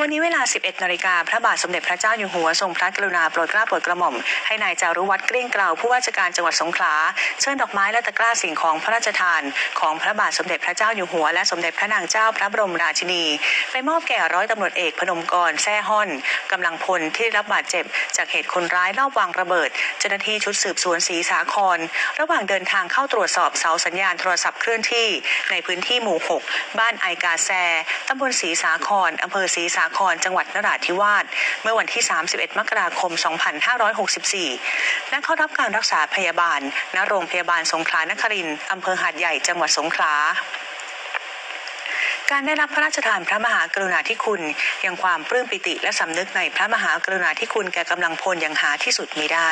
วันนี้เวลา 11 นาฬิกาพระบาทสมเด็จพระเจ้าอยู่หัวทรงพระกรุณาโปรดเกล้าโปรดกระหม่อม ให้นายจารุวัฒน์เกลี้ยงเกลาผู้ว่าราชการจังหวัดสงขลาเชิญดอกไม้และตะกร้าสิ่งของพระราชทาน ของพระบาทสมเด็จพระเจ้าอยู่หัว และสมเด็จพระนางเจ้าพระบรมราชินี ไปมอบแก่ร้อยตำรวจเอกพนมกรแซ่ฮ่อนกำลังพลที่ได้รับบาดเจ็บ จากเหตุคนร้ายลอบวางระเบิด เจ้าหน้าที่ชุดสืบสวนศรีสาคร ระหว่างเดินทางเข้าตรวจสอบเสาสัญญาณโทรศัพท์เคลื่อนที่ ในพื้นที่หมู่ 6 บ้านไอกาแซตำบลศรีสาครอำเภอศรีสาครจังหวัดนราธิวาสเมื่อวันที่ 31 มกราคม 2564 และเข้ารับการรักษาพยาบาล ณ โรงพยาบาลสงขลานครินทร์อำเภอหาดใหญ่ จังหวัดสงขลาการได้รับพระราชทานพระมหากรุณาธิคุณยังความปลื้มปิติและสำนึกในพระมหากรุณาธิคุณแก่กำลังพลอย่างหาที่สุดมิได้